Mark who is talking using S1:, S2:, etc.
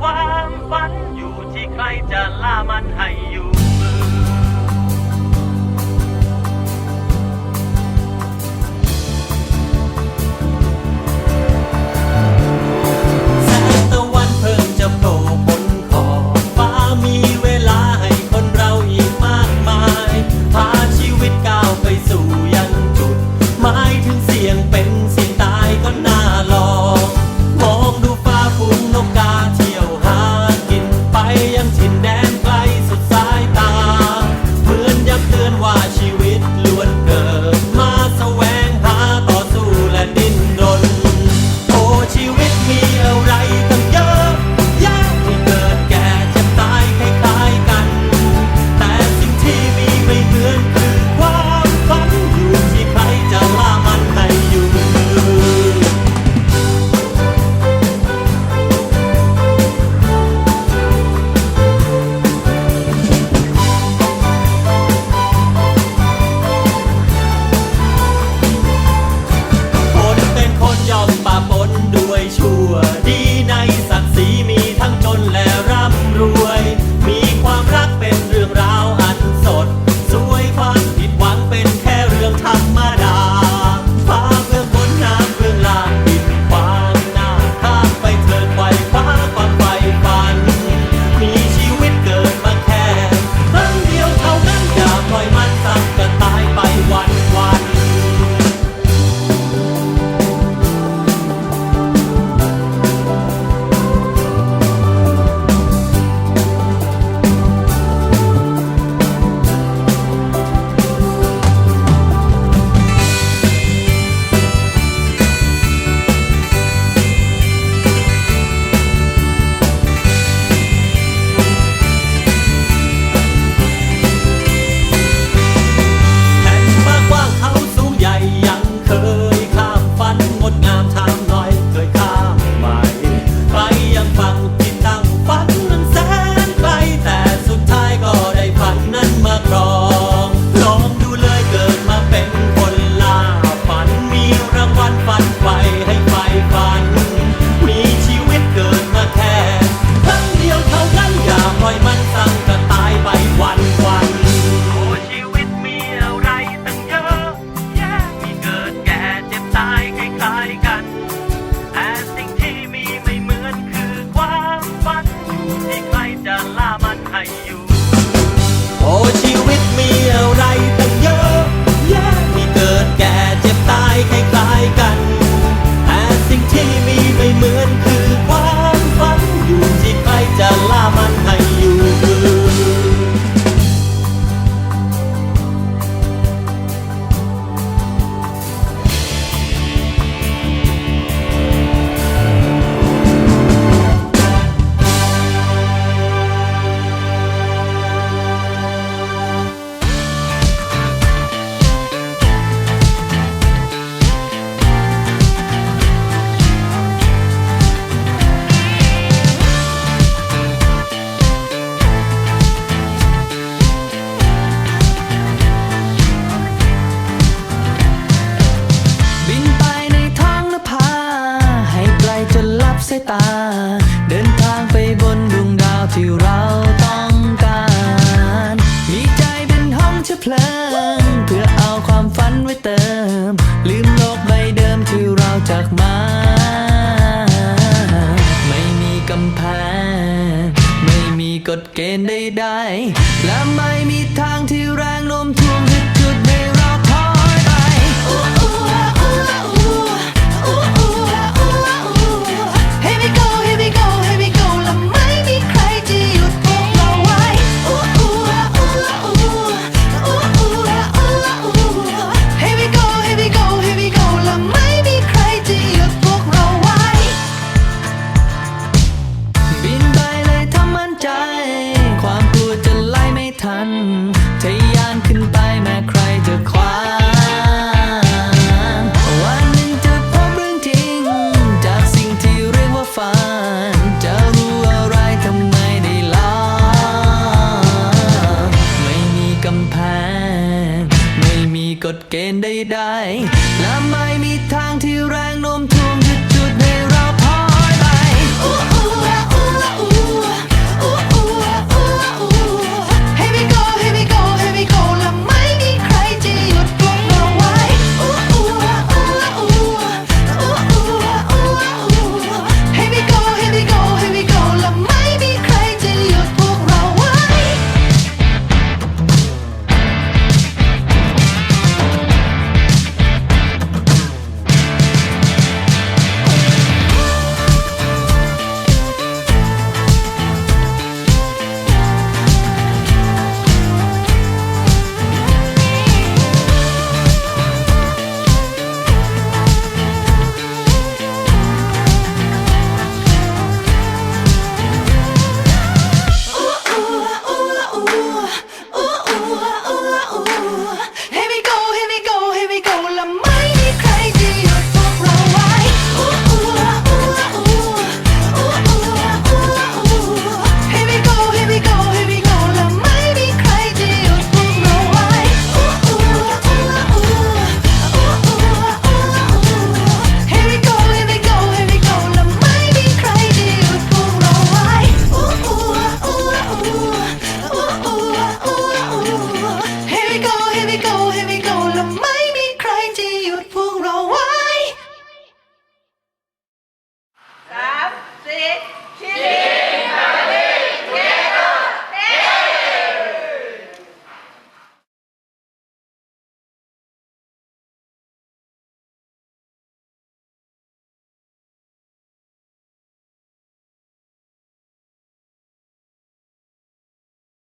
S1: ความฝันอยู่ที่ใครจะล่ามันให้อยู่า เดินทางไปบนดว
S2: งดาวที่เราต้องการ มีใจเป็นห้องเชื้อเพลิง เพื่อเอาความฝันไว้เติม ลืมโลกใบเดิมที่เราจากมา ไม่มีกำแพง ไม่มีกฎเกณฑ์ใดๆและไม่
S3: die. baby, go